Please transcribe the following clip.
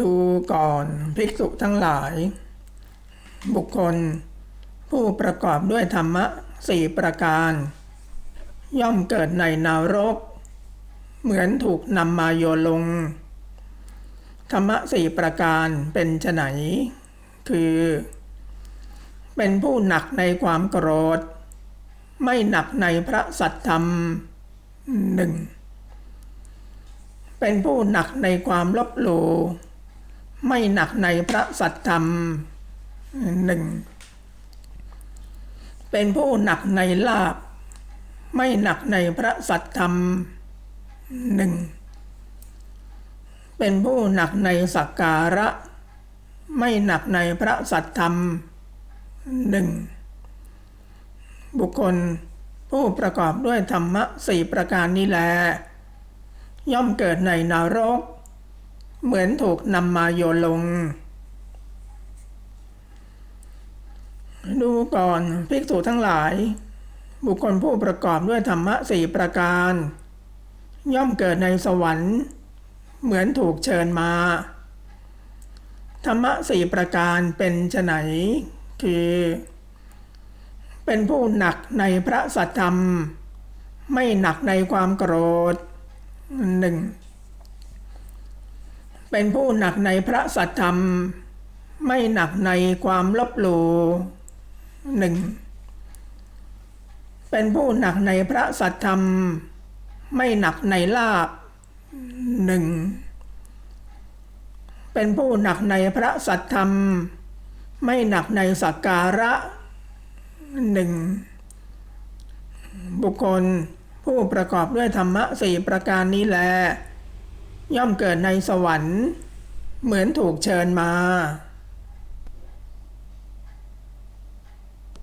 ดูก่อนภิกษุทั้งหลาย บุคคล ผู้ประกอบด้วยธรรมะสี่ประการ ย่อมเกิดในนรก เหมือนถูกนำมาโยนลง ธรรมะสี่ประการเป็นไฉนคือ เป็นผู้หนักในความโกรธ ไม่หนักในพระสัตธรรมหนึ่งเป็นผู้หนักในความลบหลู่ ไม่หนักในพระสัตธรรมหนึ่งเป็นผู้หนักในลาบ ไม่หนักในพระสัตธรรมหนึ่งเป็นผู้หนักในสักการะ ไม่หนักในพระสัตธรรมหนึ่งบุคคลผู้ประกอบด้วยธรรมะสี่ประการนี้แล ย่อมเกิดในนรก เหมือนถูกนำมาโยนลง ดูก่อนภิกษุทั้งหลาย บุคคลผู้ประกอบด้วยธรรมะสี่ประการ ย่อมเกิดในสวรรค์ เหมือนถูกเชิญมา ธรรมะสี่ประการเป็นไฉนคือ เป็นผู้หนักในพระสัทธรรม ไม่หนักในความโกรธหนึ่ง เป็นผู้หนักในพระสัทธรรม ไม่หนักในความลบหลู่หนึ่งเป็นผู้หนักในพระสัทธรรม ไม่หนักในลาบหนึ่งเป็นผู้หนักในพระสัทธรรม ไม่หนักในสักการะหนึ่งบุคคลผู้ประกอบด้วยธรรมะสี่ประการนี้แล ย่อมเกิดในสวรรค์ เหมือนถูกเชิญมา